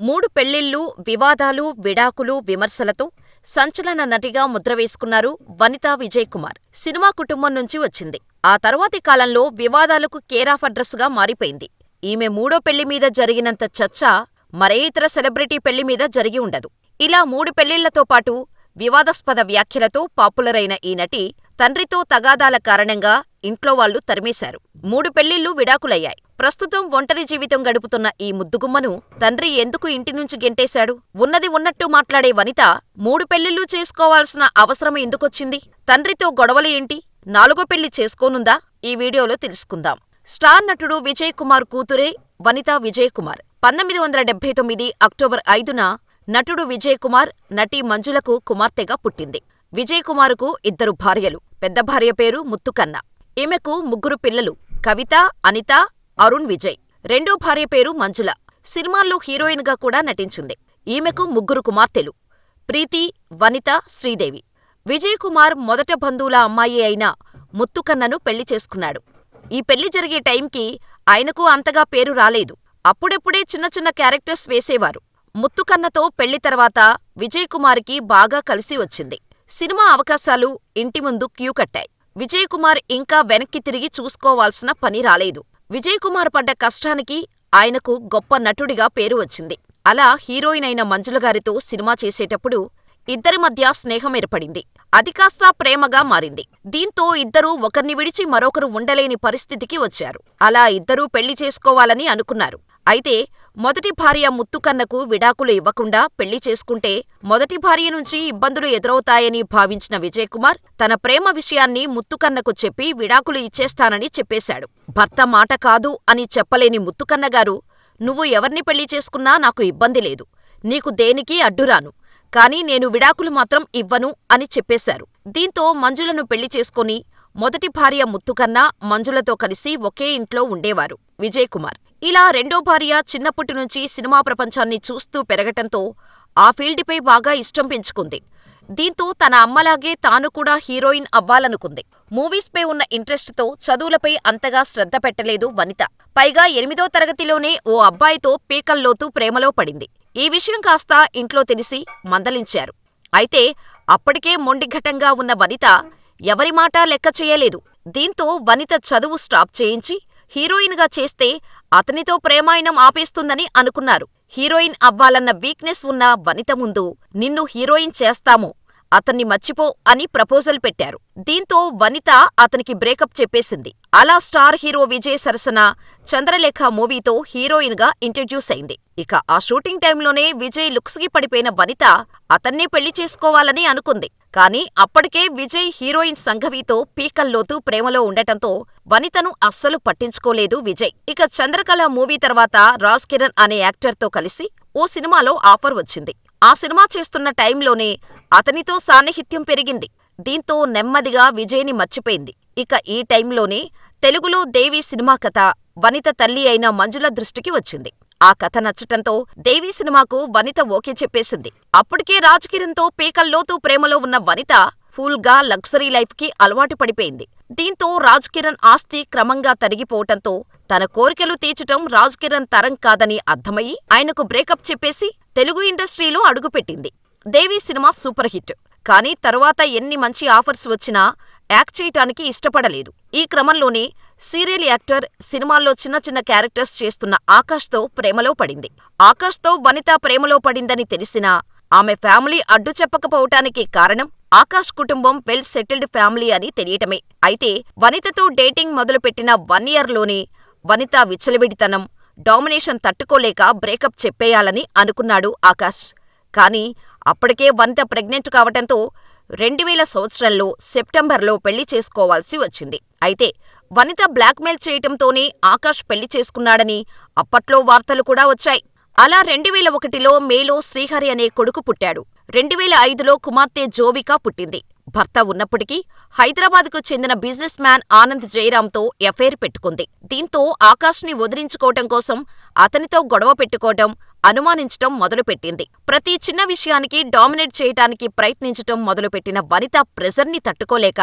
మూడు పెళ్ళిళ్ళు, వివాదాలు, విడాకులు, విమర్శలతో సంచలన నటిగా ముద్ర వేసుకున్నారు వనితా విజయ్ కుమార్. సినిమా కుటుంబం నుంచి వచ్చింది. ఆ తర్వాతి కాలంలో వివాదాలకు కేరాఫ్ అడ్రస్గా మారిపోయింది. ఈమె మూడో పెళ్ళి మీద జరిగినంత చర్చ మరే ఇతర సెలబ్రిటీ పెళ్ళి మీద జరిగి ఉండదు. ఇలా మూడు పెళ్ళిళ్ళతో పాటు వివాదాస్పద వ్యాఖ్యలతో పాపులరైన ఈ నటి తండ్రితో తగాదాల కారణంగా ఇంట్లో వాళ్ళు తరిమేశారు. మూడు పెళ్ళిళ్ళు విడాకులయ్యాయి. ప్రస్తుతం ఒంటరి జీవితం గడుపుతున్న ఈ ముద్దుగుమ్మను తండ్రి ఎందుకు ఇంటి నుంచి గెంటేశాడు? ఉన్నది ఉన్నట్టు మాట్లాడే వనిత మూడు పెళ్ళిళ్ళు చేసుకోవాల్సిన అవసరం ఎందుకొచ్చింది? తండ్రితో గొడవలు ఏంటి? నాలుగో పెళ్ళి చేసుకోనుందా? ఈ వీడియోలో తెలుసుకుందాం. స్టార్ నటుడు విజయ్ కుమార్ కూతురే వనిత విజయ్ కుమార్. పంతొమ్మిది వందల డెబ్బై తొమ్మిది అక్టోబర్ ఐదున నటుడు విజయ్ కుమార్, నటి మంజులకు కుమార్తెగా పుట్టింది. విజయ్ కుమారుకు ఇద్దరు భార్యలు. పెద్ద భార్య పేరు ముత్తుకన్న. ఈమెకు ముగ్గురు పిల్లలు కవిత, అనిత, అరుణ్ విజయ్. రెండో భార్య పేరు మంజుల. సినిమాల్లో హీరోయిన్గా కూడా నటించింది. ఈమెకు ముగ్గురు కుమార్తెలు ప్రీతి, వనిత, శ్రీదేవి. విజయ్ కుమార్ మొదట బంధువుల అమ్మాయి అయిన ముత్తుకన్నను పెళ్ళి చేసుకున్నాడు. ఈ పెళ్ళి జరిగే టైంకి ఆయనకు అంతగా పేరు రాలేదు. అప్పుడప్పుడే చిన్న చిన్న క్యారెక్టర్స్ వేసేవారు. ముత్తుకన్నతో పెళ్ళి తర్వాత విజయ్ కుమార్కి బాగా కలిసి వచ్చింది. సినిమా అవకాశాలు ఇంటి ముందు క్యూ కట్టాయి. విజయ్ కుమార్ ఇంకా వెనక్కి తిరిగి చూసుకోవాల్సిన పని రాలేదు. విజయ్ కుమార్ పడ్డ కష్టానికి ఆయనకు గొప్ప నటుడిగా పేరు వచ్చింది. అలా హీరోయిన్ అయిన మంజులగారితో సినిమా చేసేటప్పుడు ఇద్దరి మధ్య స్నేహం ఏర్పడింది. అది కాస్త ప్రేమగా మారింది. దీంతో ఇద్దరూ ఒకర్ని విడిచి మరొకరు ఉండలేని పరిస్థితికి వచ్చారు. అలా ఇద్దరూ పెళ్ళి చేసుకోవాలని అనుకున్నారు. అయితే మొదటి భార్య ముత్తుకన్నకు విడాకులు ఇవ్వకుండా పెళ్ళి చేసుకుంటే మొదటి భార్య నుంచి ఇబ్బందులు ఎదురవుతాయని భావించిన విజయకుమార్ తన ప్రేమ విషయాన్ని ముత్తుకన్నకు చెప్పి విడాకులు ఇచ్చేస్తానని చెప్పేశాడు. భర్త మాట కాదు అని చెప్పలేని ముత్తుకన్నగారు నువ్వు ఎవర్ని పెళ్ళి చేసుకున్నా నాకు ఇబ్బంది లేదు. నీకు దేనికీ అడ్డురాను. కానీ నేను విడాకులు మాత్రం ఇవ్వను అని చెప్పేశారు. దీంతో మంజులను పెళ్ళి చేసుకుని మొదటి భార్య ముత్తుకన్న, మంజులతో కలిసి ఒకే ఇంట్లో ఉండేవారు విజయ్ కుమార్. ఇలా రెండో భార్య చిన్నప్పటి నుంచి సినిమా ప్రపంచాన్ని చూస్తూ పెరగటంతో ఆ ఫీల్డ్పై బాగా ఇష్టం పెంచుకుంది. దీంతో తన అమ్మలాగే తాను కూడా హీరోయిన్ అవ్వాలనుకుంది. మూవీస్పై ఉన్న ఇంట్రెస్ట్తో చదువులపై అంతగా శ్రద్ధ పెట్టలేదు వనిత. పైగా ఎనిమిదో తరగతిలోనే ఓ అబ్బాయితో పీకల్లోతు ప్రేమలో పడింది. ఈ విషయం కాస్త ఇంట్లో తెలిసి మందలించారు. అయితే అప్పటికే మొండిఘటంగా ఉన్న వనిత ఎవరి మాటా లెక్క చేయలేదు. దీంతో వనిత చదువు స్టాప్ చేయించి హీరోయిన్గా చేస్తే అతనితో ప్రేమాయణం ఆపేస్తుందని అనుకున్నారు. హీరోయిన్ అవ్వాలన్న వీక్నెస్ ఉన్న వనిత ముందు నిన్ను హీరోయిన్ చేస్తాము, అతన్ని మర్చిపో అని ప్రపోజల్ పెట్టారు. దీంతో వనిత అతనికి బ్రేకప్ చెప్పేసింది. అలా స్టార్ హీరో విజయ్ సరసన చంద్రలేఖ మూవీతో హీరోయిన్గా ఇంట్రడ్యూస్ అయింది. ఇక ఆ షూటింగ్ టైంలోనే విజయ్ లుక్స్కి పడిపోయిన వనిత అతన్నే పెళ్ళి చేసుకోవాలని అనుకుంది. కానీ అప్పటికే విజయ్ హీరోయిన్ సంఘవితో పీకల్లోతు ప్రేమలో ఉండటంతో వనితను అస్సలు పట్టించుకోలేదు విజయ్. ఇక చంద్రకళ మూవీ తర్వాత రాజ్ కిరణ్ అనే యాక్టర్తో కలిసి ఓ సినిమాలో ఆఫర్ వచ్చింది. ఆ సినిమా చేస్తున్న టైంలోనే అతనితో సాన్నిహిత్యం పెరిగింది. దీంతో నెమ్మదిగా విజయ్ని మర్చిపోయింది. ఇక ఈ టైంలోనే తెలుగులో దేవి సినిమా కథ వనిత తల్లి అయిన మంజుల దృష్టికి వచ్చింది. ఆ కథ నచ్చటంతో దేవి సినిమాకు వనిత ఓకే చెప్పేసింది. అప్పటికే రాజ్ కిరణ్తో పీకల్లోతు ప్రేమలో ఉన్న వనిత ఫుల్గా లగ్జరీ లైఫ్కి అలవాటు పడిపోయింది. దీంతో రాజ్ కిరణ్ ఆస్తి క్రమంగా తరిగిపోవటంతో తన కోరికలు తీర్చటం రాజ్ కిరణ్ తరం కాదని అర్థమయి ఆయనకు బ్రేకప్ చెప్పేసి తెలుగు ఇండస్ట్రీలో అడుగుపెట్టింది. Devi cinema super hit. కానీ తరువాత ఎన్ని మంచి ఆఫర్స్ వచ్చినా యాక్ట్ చేయటానికి ఇష్టపడలేదు. ఈ క్రమంలోనే సీరియల్ యాక్టర్, సినిమాల్లో చిన్న చిన్న క్యారెక్టర్స్ చేస్తున్న ఆకాష్తో ప్రేమలో పడింది. ఆకాష్తో వనిత ప్రేమలో పడిందని తెలిసినా ఆమె ఫ్యామిలీ అడ్డు చెప్పకపోవటానికి కారణం ఆకాష్ కుటుంబం వెల్ సెటిల్డ్ ఫ్యామిలీ అని తెలియటమే. అయితే వనితతో డేటింగ్ మొదలుపెట్టిన వన్ ఇయర్లోనే వనిత విచ్చలవిడితనం, డామినేషన్ తట్టుకోలేక బ్రేకప్ చెప్పేయాలని అనుకున్నాడు ఆకాష్. కానీ అప్పటికే వనిత ప్రెగ్నెంట్ కావటంతో రెండువేల సంవత్సరంలో సెప్టెంబర్లో పెళ్ళి చేసుకోవాల్సి వచ్చింది. అయితే వనిత బ్లాక్మెయిల్ చేయటంతోనే ఆకాష్ పెళ్ళి చేసుకున్నాడని అప్పట్లో వార్తలు కూడా వచ్చాయి. అలా రెండువేల ఒకటిలో మేలో శ్రీహరి అనే కొడుకు పుట్టాడు. రెండువేల ఐదులో కుమార్తె జోవిక పుట్టింది. భర్త ఉన్నప్పటికీ హైదరాబాద్కు చెందిన బిజినెస్ మ్యాన్ ఆనంద్ జయరాంతో ఎఫైర్ పెట్టుకుంది. దీంతో ఆకాష్ని వదిలించుకోవటం కోసం అతనితో గొడవ పెట్టుకోవటం, అనుమానించటం మొదలుపెట్టింది. ప్రతి చిన్న విషయానికి డామినేట్ చేయటానికి ప్రయత్నించటం మొదలుపెట్టిన వనిత ప్రెజర్ని తట్టుకోలేక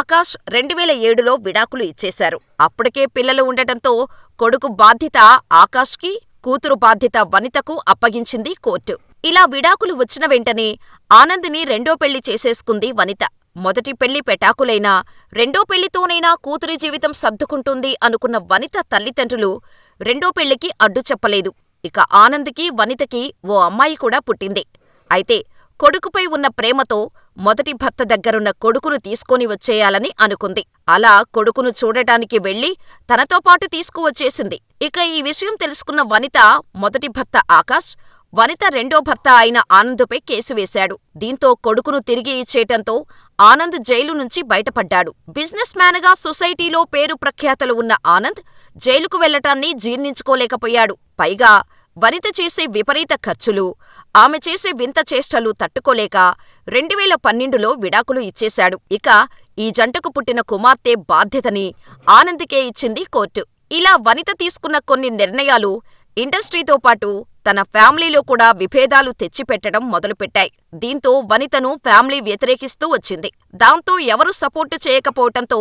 ఆకాష్ రెండువేల ఏడులో విడాకులు ఇచ్చేశారు. అప్పటికే పిల్లలు ఉండటంతో కొడుకు బాధ్యత ఆకాష్కి, కూతురు బాధ్యత వనితకు అప్పగించింది కోర్టు. ఇలా విడాకులు వచ్చిన వెంటనే ఆనంద్ని రెండో పెళ్ళి చేసేసుకుంది వనిత. మొదటి పెళ్ళి పెటాకులైనా రెండో పెళ్ళితోనైనా కూతురి జీవితం సర్దుకుంటుంది అనుకున్న వనిత తల్లిదండ్రులు రెండో పెళ్ళికి అడ్డు చెప్పలేదు. ఇక ఆనంద్కి, వనితకి ఓ అమ్మాయి కూడా పుట్టింది. అయితే కొడుకుపై ఉన్న ప్రేమతో మొదటి భర్త దగ్గరున్న కొడుకును తీసుకొని వచ్చేయాలని అనుకుంది. అలా కొడుకును చూడటానికి వెళ్ళి తనతో పాటు తీసుకువచ్చేసింది. ఇక ఈ విషయం తెలుసుకున్న వనిత మొదటి భర్త ఆకాష్, వనిత రెండో భర్త అయిన ఆనందుపై కేసు వేశాడు. దీంతో కొడుకును తిరిగి ఇచ్చేయటంతో ఆనంద్ జైలు నుంచి బయటపడ్డాడు. బిజినెస్ మ్యాన్గా సొసైటీలో పేరు ప్రఖ్యాతలు ఉన్న ఆనంద్ జైలుకు వెళ్ళటాన్ని జీర్ణించుకోలేకపోయాడు. పైగా వనిత చేసే విపరీత ఖర్చులు, ఆమె చేసే వింత చేష్టలు తట్టుకోలేక రెండువేల పన్నెండులో విడాకులు ఇచ్చేశాడు. ఇక ఈ జంటకు పుట్టిన కుమార్తె బాధ్యతని ఆనంద్కే ఇచ్చింది కోర్టు. ఇలా వనిత తీసుకున్న కొన్ని నిర్ణయాలు ఇండస్ట్రీతో పాటు తన ఫ్యామిలీలో కూడా విభేదాలు తెచ్చిపెట్టడం మొదలుపెట్టాయి. దీంతో వనితను ఫ్యామిలీ వ్యతిరేకిస్తూ వచ్చింది. దాంతో ఎవరూ సపోర్టు చేయకపోవటంతో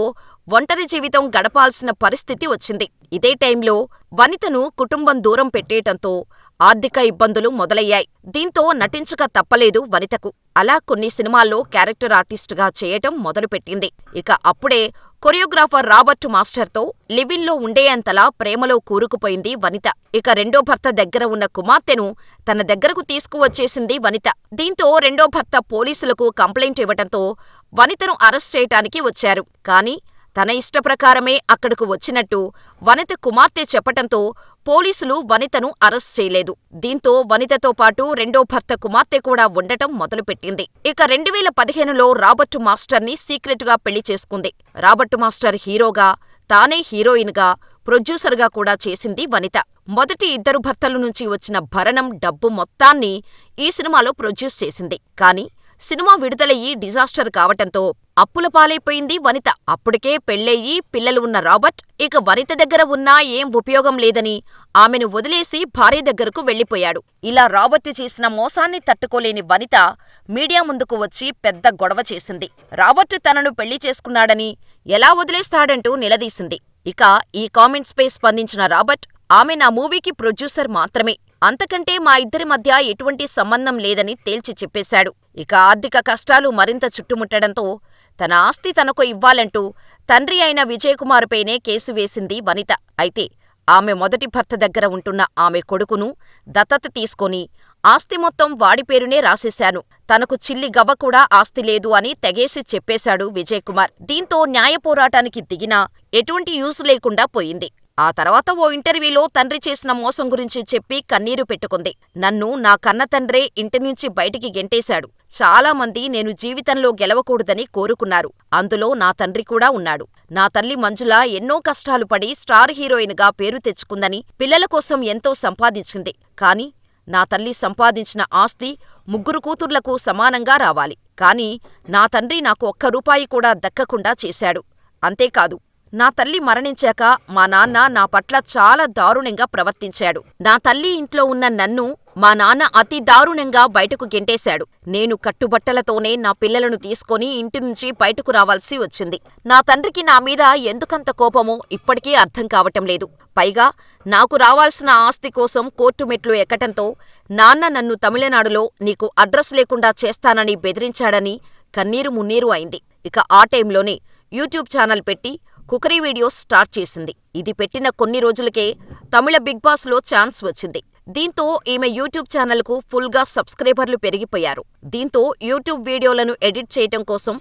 ఒంటరి జీవితం గడపాల్సిన పరిస్థితి వచ్చింది. ఇదే టైంలో వనితను కుటుంబం దూరం పెట్టేయటంతో ఆర్థిక ఇబ్బందులు మొదలయ్యాయి. దీంతో నటించక తప్పలేదు వనితకు. అలా కొన్ని సినిమాల్లో క్యారెక్టర్ ఆర్టిస్టుగా చేయటం మొదలుపెట్టింది. ఇక అప్పుడే కొరియోగ్రాఫర్ రాబర్ట్ మాస్టర్తో లివిన్లో ఉండేంతలా ప్రేమలో కూరుకుపోయింది వనిత. ఇక రెండో భర్త దగ్గర ఉన్న కుమార్తెను తన దగ్గరకు తీసుకువచ్చేసింది వనిత. దీంతో రెండో భర్త పోలీసులకు కంప్లైంట్ ఇవ్వటంతో వనితను అరెస్ట్ చేయటానికి వచ్చారు. కానీ తన ఇష్టప్రకారమే అక్కడకు వచ్చినట్టు వనిత కుమార్తె చెప్పటంతో పోలీసులు వనితను అరెస్ట్ చేయలేదు. దీంతో వనితతో పాటు రెండో భర్త కుమార్తె కూడా ఉండటం మొదలుపెట్టింది. ఇక రెండువేల పదిహేనులో రాబర్టు మాస్టర్ని సీక్రెట్గా పెళ్ళి చేసుకుంది. రాబర్టు మాస్టర్ హీరోగా, తానే హీరోయిన్గా, ప్రొడ్యూసర్గా కూడా చేసింది వనిత. మొదటి ఇద్దరు భర్తల నుంచి వచ్చిన భరణం, డబ్బు మొత్తాన్ని ఈ సినిమాలో ప్రొడ్యూస్ చేసింది. కానీ సినిమా విడుదలయ్యి డిజాస్టర్ కావటంతో అప్పుల పాలైపోయింది వనిత. అప్పటికే పెళ్ళయి, పిల్లలు ఉన్న రాబర్ట్ ఇక వనిత దగ్గర ఉన్నా ఏం ఉపయోగం లేదని ఆమెను వదిలేసి భార్య దగ్గరకు వెళ్ళిపోయాడు. ఇలా రాబర్ట్ చేసిన మోసాన్ని తట్టుకోలేని వనిత మీడియా ముందుకు వచ్చి పెద్ద గొడవ చేసింది. రాబర్ట్ తనను పెళ్ళి చేసుకున్నాడని, ఎలా వదిలేస్తాడంటూ నిలదీసింది. ఇక ఈ కామెంట్స్పై స్పందించిన రాబర్ట్ ఆమె నా మూవీకి ప్రొడ్యూసర్ మాత్రమే. అంతకంటే మా ఇద్దరి మధ్య ఎటువంటి సంబంధం లేదని తేల్చి చెప్పేశాడు. ఇక ఆర్థిక కష్టాలు మరింత చుట్టుముట్టడంతో తన ఆస్తి తనకు ఇవ్వాలంటూ తండ్రి అయిన విజయకుమార్పైనే కేసు వేసింది వనిత. అయితే ఆమె మొదటి భర్త దగ్గర ఉంటున్న ఆమె కొడుకును దత్తత తీసుకొని ఆస్తి మొత్తం వాడి పేరునే రాసేశాను. తనకు చిల్లి గవ్వ కూడా ఆస్తి లేదు అని తెగేసి చెప్పేశాడు విజయకుమార్. దీంతో న్యాయ పోరాటానికి దిగినా ఎటువంటి యూస్ లేకుండా పోయింది. ఆ తర్వాత ఓ ఇంటర్వ్యూలో తండ్రి చేసిన మోసం గురించి చెప్పి కన్నీరు పెట్టుకుంది. నన్ను నా కన్నతండ్రే ఇంటినుంచి బయటికి గెంటేశాడు. చాలామంది నేను జీవితంలో గెలవకూడదని కోరుకున్నారు. అందులో నా తండ్రి కూడా ఉన్నాడు. నా తల్లి మంజుల ఎన్నో కష్టాలు పడి స్టార్ హీరోయిన్గా పేరు తెచ్చుకుందని, పిల్లల కోసం ఎంతో సంపాదించింది. కాని నా తల్లి సంపాదించిన ఆస్తి ముగ్గురు కూతుర్లకు సమానంగా రావాలి. కాని నా తండ్రి నాకు ఒక్క రూపాయి కూడా దక్కకుండా చేశాడు. అంతేకాదు నా తల్లి మరణించాక మా నాన్న నా పట్ల చాలా దారుణంగా ప్రవర్తించాడు. నా తల్లి ఇంట్లో ఉన్న నన్ను మా నాన్న అతి దారుణంగా బయటకు గెంటేశాడు. నేను కట్టుబట్టలతోనే నా పిల్లలను తీసుకొని ఇంటినుంచి బయటకు రావాల్సి వచ్చింది. నా తండ్రికి నా మీద ఎందుకంత కోపమో ఇప్పటికీ అర్థం కావటం లేదు. పైగా నాకు రావాల్సిన ఆస్తి కోసం కోర్టు మెట్లు ఎక్కటంతో నాన్న నన్ను తమిళనాడులో నీకు అడ్రస్ లేకుండా చేస్తానని బెదిరించాడని కన్నీరు మున్నీరు అయింది. ఇక ఆ టైంలోనే యూట్యూబ్ ఛానల్ పెట్టి కుకరీ వీడియోస్ స్టార్ట్ చేసింది. ఇది పెట్టిన కొన్ని రోజులకే తమిళ బిగ్ బాస్లో ఛాన్స్ వచ్చింది. దీంతో ఈమె యూట్యూబ్ ఛానల్కు ఫుల్గా సబ్స్క్రైబర్లు పెరిగిపోయారు. దీంతో యూట్యూబ్ వీడియోలను ఎడిట్ చేయటం కోసం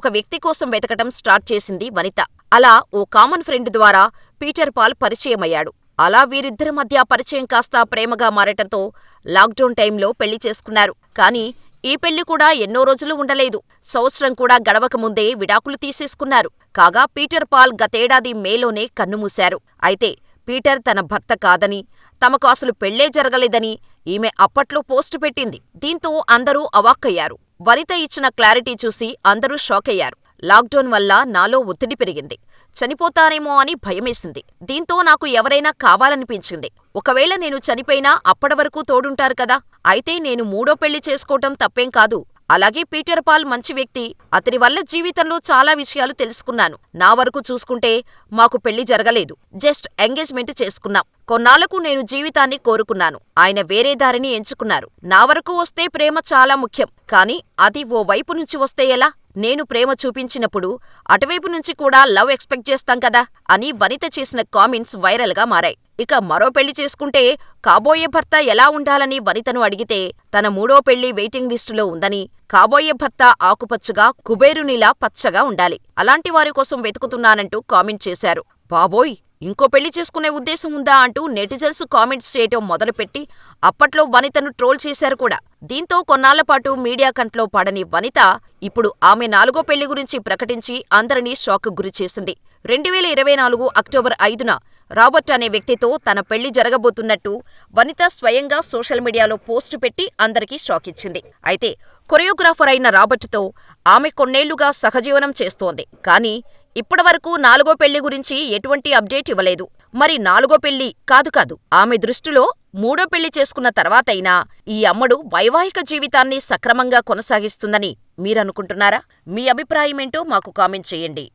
ఒక వ్యక్తి కోసం వెతకటం స్టార్ట్ చేసింది వనిత. అలా ఓ కామన్ ఫ్రెండ్ ద్వారా పీటర్ పాల్ పరిచయమయ్యాడు. అలా వీరిద్దరి మధ్య పరిచయం కాస్త ప్రేమగా మారటంతో లాక్డౌన్ టైంలో పెళ్ళి చేసుకున్నారు. కానీ ఈ పెళ్ళి కూడా ఎన్నో రోజులు ఉండలేదు. సంవత్సరం కూడా గడవకముందే విడాకులు తీసేసుకున్నారు. కాగా పీటర్ పాల్ గతేడాది మేలోనే కన్నుమూశారు. అయితే పీటర్ తన భర్త కాదని, తమకు అసలు పెళ్ళే జరగలేదని ఈమె అప్పట్లో పోస్టు పెట్టింది. దీంతో అందరూ అవాక్కయ్యారు. వనిత ఇచ్చిన క్లారిటీ చూసి అందరూ షాకయ్యారు. లాక్డౌన్ వల్ల నాలో ఒత్తిడి పెరిగింది. చనిపోతానేమో అని భయమేసింది. దీంతో నాకు ఎవరైనా కావాలనిపించింది. ఒకవేళ నేను చనిపోయినా అప్పటివరకు తోడుంటారు కదా! అయితే నేను మూడో పెళ్ళి చేసుకోవటం తప్పేం కాదు. అలాగే పీటర్ పాల్ మంచి వ్యక్తి. అతని వల్ల జీవితంలో చాలా విషయాలు తెలుసుకున్నాను. నా వరకు చూసుకుంటే మాకు పెళ్ళి జరగలేదు. జస్ట్ ఎంగేజ్మెంట్ చేసుకున్నాం. కొన్నాళ్ళకు నేను జీవితాన్ని కోరుకున్నాను. ఆయన వేరే దారిని ఎంచుకున్నారు. నా వరకు వస్తే ప్రేమ చాలా ముఖ్యం. కానీ అది ఓ వైపు నుంచి వస్తే ఎలా? నేను ప్రేమ చూపించినప్పుడు అటువైపు నుంచి కూడా లవ్ ఎక్స్పెక్ట్ చేస్తాం కదా అని వనిత చేసిన కామెంట్స్ వైరల్గా మారాయి. ఇక మరో పెళ్ళి చేసుకుంటే కాబోయే భర్త ఎలా ఉండాలని వనితను అడిగితే తన మూడో పెళ్ళి వెయిటింగ్ లిస్టులో ఉందని, కాబోయే భర్త ఆకుపచ్చగా, కుబేరునిలా పచ్చగా ఉండాలి. అలాంటి వారి కోసం వెతుకుతున్నానంటూ కామెంట్ చేశారు. బాబోయ్ ఇంకో పెళ్ళి చేసుకునే ఉద్దేశం ఉందా అంటూ నెటిజన్స్ కామెంట్స్ చేయటం మొదలుపెట్టి అప్పట్లో వనితను ట్రోల్ చేశారు కూడా. దీంతో కొన్నాళ్ళపాటు మీడియా కంట్లో పడని వనిత ఇప్పుడు ఆమె నాలుగో పెళ్ళి గురించి ప్రకటించి అందరినీ షాక్ గురిచేసింది. రెండువేల ఇరవై నాలుగు అక్టోబర్ ఐదున రాబర్ట్ అనే వ్యక్తితో తన పెళ్ళి జరగబోతున్నట్టు వనిత స్వయంగా సోషల్ మీడియాలో పోస్టు పెట్టి అందరికీ షాక్ ఇచ్చింది అయితే కొరియోగ్రాఫర్ అయిన రాబర్ట్తో ఆమె కొన్నేళ్ళుగా సహజీవనం చేస్తోంది. కానీ ఇప్పటివరకు నాలుగో పెళ్ళి గురించి ఎటువంటి అప్డేట్ ఇవ్వలేదు. మరి నాలుగో పెళ్ళి కాదు కాదు ఆమె దృష్టిలో మూడో పెళ్ళి చేసుకున్న తర్వాతైనా ఈ అమ్మడు వైవాహిక జీవితాన్ని సక్రమంగా కొనసాగిస్తుందని మీరనుకుంటున్నారా? మీ అభిప్రాయమేంటో మాకు కామెంట్ చేయండి.